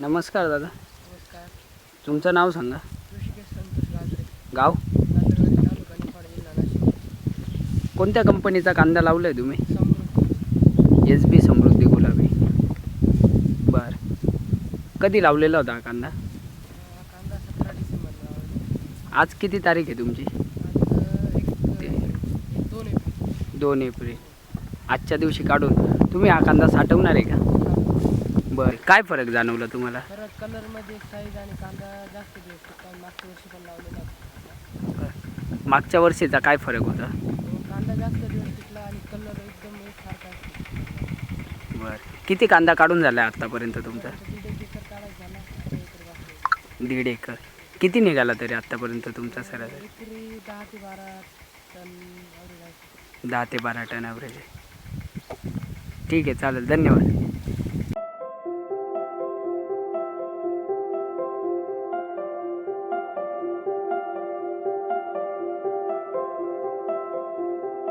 नमस्कार दादा. नमस्कार. तुमचं नाव सांगा. ऋषिकेश संतोष गाजरे गाव? नांदरवाडी तालुका निफाड जिल्हा नाशिक. कोणत्या कंपनीचा कांदा लावलाय तुम्ही? समृद्धी. एस बी समृद्धी गुलाबी. बर. कधी लावलेला होता हा कांदा? कांदा सतरा डिसेंबरला लावला. आज किती तारीख आहे तुमची? आज अं, एक ते- एक दोन एप्रिल. दोन एप्रिल. आजच्या दिवशी काढून तुम्ही हा कांदा साठवणार आहे का? बरं काय फरक जाणवला तुम्हाला परत कलरमध्ये साईज आणि कांदा जास्त दिवस टिकतो. मागच्या वर्षी पण लावलेला होता. मागच्या वर्षीचा काय फरक होता अं, कांदा जास्त दिवस टिकला आणि कलर एकदम एकसारखा आहे. बरं किती कांदा काढून झाला आहे आत्तापर्यंत तुमचा दीड एक एकर काढायचा झाला अर्धा एकर बाकी आहे. दीड एकर किती निघाला तरी आत्तापर्यंत तुमचा सरासरी एकरी दहा ते बारा टन. दहा ते बारा टन ॲव्हरेज आहे ठीक आहे चालेल धन्यवाद